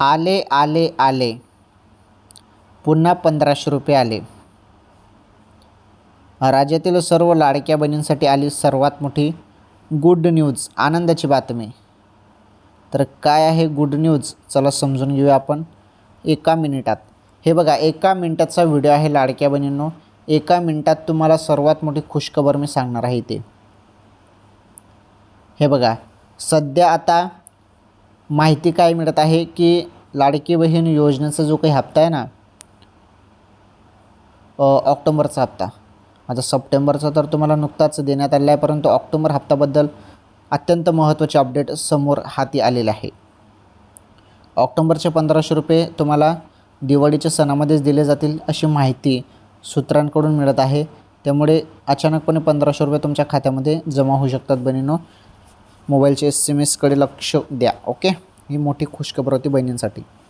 आले आले आले. पुन्हा पंधराशे रुपये आले. राज्यातील सर्व लाडक्या बहिणींसाठी आली सर्वात मोठी गुड न्यूज आनंदाची बातमी. तर काय आहे गुड न्यूज चला समजून घेऊया आपण एका मिनिटात. हे बघा एका मिनिटाचा व्हिडिओ आहे लाडक्या बहिणींनो. एका मिनिटात तुम्हाला सर्वात मोठी खुशखबर मी सांगणार आहे ते हे बघा सध्या आता माहिती काय मिळत आहे की लाडकी बहीण योजनेचा जो काही हप्ता आहे ना ऑक्टोंबरचा ऑक्टोबरचा हप्ता. आता सप्टेंबरचा तर तुम्हाला नुकताच देण्यात आलेला आहे परंतु ऑक्टोबर हप्त्याबद्दल अत्यंत महत्त्वाचे अपडेट समोर हाती आलेले आहे. ऑक्टोंबरचे पंधराशे रुपये तुम्हाला दिवाळीच्या सणामध्येच दिले जातील अशी माहिती सूत्रांकडून मिळत आहे. त्यामुळे अचानकपणे पंधराशे रुपये तुमच्या खात्यामध्ये जमा होऊ शकतात बनीनो मोबाईलचे एस एम एसकडे लक्ष द्या ओके? ही मोठी खुशखबर होती बहिणींसाठी.